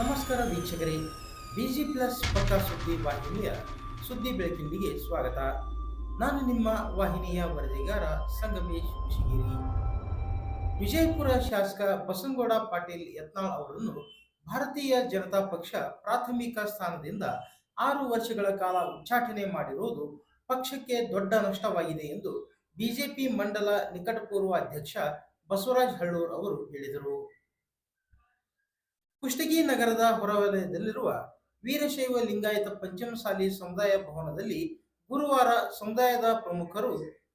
ನಮಸ್ಕಾರ ವೀಕ್ಷಕರೇ. Busy plus ಪಕ್ಕ ಸುದ್ದಿ ವಾಹಿನಿಯ ಸುದ್ದಿ ಬೆಳಕಿಂಡಿಗೆ ಸ್ವಾಗತ. ನಾನು ನಿಮ್ಮ ವಾಹಿನಿಯ ವರದಿಗಾರ ಸಂಗಮೇಶ್ ಶಿಗಿರಿ ವಿಜಯಪುರ ಶಾಸಕ ಬಸನಗೌಡ ಪಾಟೀಲ್ ಯತ್ನಾಳ್ ಅವರನ್ನು ಭಾರತೀಯ ಜನತಾ ಪಕ್ಷ ಪ್ರಾಥಮಿಕ ಸ್ಥಾನದಿಂದ ಆರು ವರ್ಷಗಳ ಕಾಲ ಉಚ್ಚಾಟನೆ ಮಾಡಿರುವುದು ಪಕ್ಷಕ್ಕೆ ದೊಡ್ಡ ನಷ್ಟವಾಗಿದೆ ಎಂದು ಬಿಜೆಪಿ ಮಂಡಲ ನಿಕಟಪೂರ್ವ ಅಧ್ಯಕ್ಷ ಬಸವರಾಜ್ ಹಳ್ಳೂರ್ ಅವರು ಹೇಳಿದರು. ಕುಷ್ಟಗಿ ನಗರದ ಹೊರವಲಯದಲ್ಲಿರುವ ವೀರಶೈವ ಲಿಂಗಾಯತ ಪಂಚಮಸಾಲಿ ಸಮುದಾಯ ಭವನದಲ್ಲಿ ಗುರುವಾರ ಸಮುದಾಯದ ಪ್ರಮುಖರು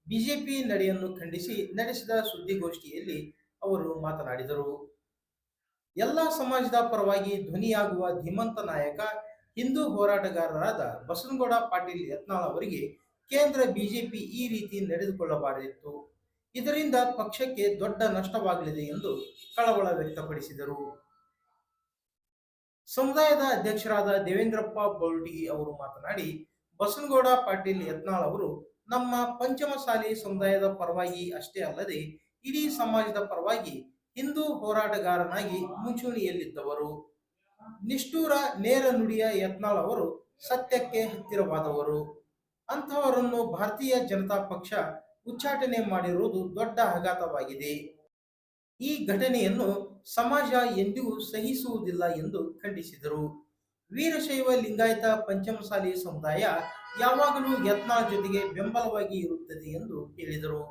ಬಿಜೆಪಿ ನಡೆಯನ್ನು ಖಂಡಿಸಿ ನಡೆಸಿದ ಸುದ್ದಿಗೋಷ್ಠಿಯಲ್ಲಿ ಅವರು ಮಾತನಾಡಿದರು. ಎಲ್ಲ ಸಮಾಜದ ಪರವಾಗಿ ಧ್ವನಿಯಾಗುವ ಧೀಮಂತ ನಾಯಕ, ಹಿಂದೂ ಹೋರಾಟಗಾರರಾದ ಬಸನಗೌಡ ಪಾಟೀಲ್ ಯತ್ನಾಳ್ ಅವರಿಗೆ ಕೇಂದ್ರ ಬಿಜೆಪಿ ಈ ರೀತಿ ನಡೆದುಕೊಳ್ಳಬಾರದಿತ್ತು. ಇದರಿಂದ ಪಕ್ಷಕ್ಕೆ ದೊಡ್ಡ ನಷ್ಟವಾಗಲಿದೆ ಎಂದು ಕಳವಳ ವ್ಯಕ್ತಪಡಿಸಿದರು. ಸಮುದಾಯದ ಅಧ್ಯಕ್ಷರಾದ ದೇವೇಂದ್ರಪ್ಪ ಬೌಲ್ಟಿ ಅವರು ಮಾತನಾಡಿ, ಬಸನಗೌಡ ಪಾಟೀಲ್ ಯತ್ನಾಳ್ ಅವರು, ನಮ್ಮ ಪಂಚಮಸಾಲಿ ಸಮುದಾಯದ ಪರವಾಗಿ ಅಷ್ಟೇ ಅಲ್ಲದೆ, ಇಡೀ ಸಮಾಜದ ಪರವಾಗಿ ಹಿಂದೂ ಹೋರಾಟಗಾರನಾಗಿ ಮುಂಚೂಣಿಯಲ್ಲಿದ್ದವರು. ನಿಷ್ಠೂರ ನೇರ ನುಡಿಯ ಯತ್ನಾಳ್ ಅವರು ಸತ್ಯಕ್ಕೆ ಹತ್ತಿರವಾದವರು. ಅಂತಹವರನ್ನು ಭಾರತೀಯ ಜನತಾ ಪಕ್ಷ ಉಚ್ಚಾಟನೆ ಮಾಡಿರುವುದು ದೊಡ್ಡ ಆಘಾತವಾಗಿದೆ. ಈ ಘಟನೆಯನ್ನು ಸಮಾಜ ಎಂದಿಗೂ ಸಹಿಸುವುದಿಲ್ಲ ಎಂದು ಖಂಡಿಸಿದರು. ವೀರಶೈವ ಲಿಂಗಾಯತ ಪಂಚಮಸಾಲಿ ಸಮುದಾಯ ಯಾವಾಗಲೂ ಯತ್ನ ಜೊತೆಗೆ ಬೆಂಬಲವಾಗಿ ಇರುತ್ತದೆ ಎಂದು ಹೇಳಿದರು.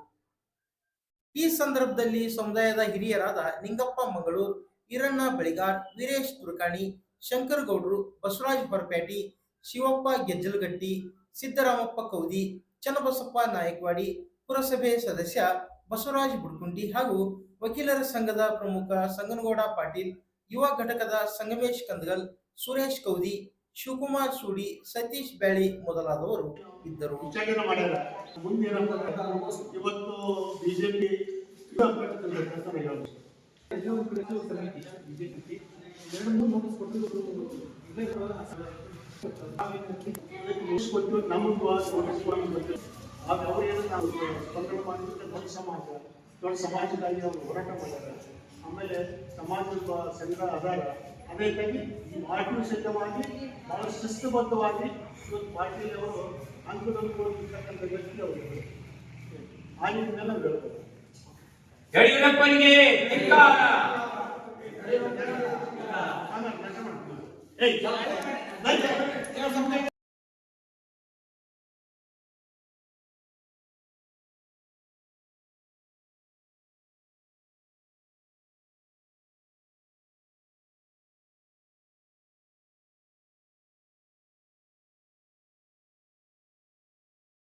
ಈ ಸಂದರ್ಭದಲ್ಲಿ ಸಮುದಾಯದ ಹಿರಿಯರಾದ ನಿಂಗಪ್ಪ ಮಗಳು ಈರಣ್ಣ ಬಳಿಗಾರ್, ವೀರೇಶ್ ತುರ್ಕಾಣಿ ಶಂಕರ್ ಗೌಡ್ರು ಬಸವರಾಜ್ ಹೊರಪೇಟಿ, ಶಿವಪ್ಪ ಗೆಜ್ಜಲಗಟ್ಟಿ, ಸಿದ್ದರಾಮಪ್ಪ ಕೌದಿ, ಚನ್ನಬಸಪ್ಪ ನಾಯಕ್ವಾಡಿ, ಪುರಸಭೆ ಸದಸ್ಯ ಬಸವರಾಜ್ ಬುಡ್ಕುಂಡಿ ಹಾಗೂ ವಕೀಲರ ಸಂಘದ ಪ್ರಮುಖ ಸಂಗನಗೌಡ ಪಾಟೀಲ್, ಯುವ ಘಟಕದ ಸಂಗಮೇಶ್ ಕಂದಗಲ್, ಸುರೇಶ್ ಕೌದಿ ಶಿವಕುಮಾರ್ ಸೂಡಿ, ಸತೀಶ್ ಬ್ಯಾಳಿ ಮೊದಲಾದವರು ಇದ್ದರು. ಸಮಾಜ ಇವತ್ತು ನಮಗೆ ಆಗ ಸಮಾಜದಲ್ಲಿ ಅವರು ಹೋರಾಟ ಮಾಡ್ಯಾರ ಆಮೇಲೆ ಸಮಾಜದ ಸಂಘ ಅದಾರ. ಅದೇ ರೀತಿಯಾಗಿ ಈ ಪಾರ್ಟಿ ಸಿದ್ಧವಾಗಿ ಬಹಳ ಶಿಸ್ತುಬದ್ಧವಾಗಿ ಇವತ್ತು ಪಾರ್ಟಿಯವರು ಅಂಕುಡೊಂಕುಳಿರ್ತಕ್ಕಂಥ ವ್ಯಕ್ತಿ ಅವರು. ಆ ನಿಟ್ಟಿನಲ್ಲಿ ನಾವು ಹೇಳ್ಬೋದು. ಯಡಿಯೂರಪ್ಪನಿಗೆ. ಏಯ್,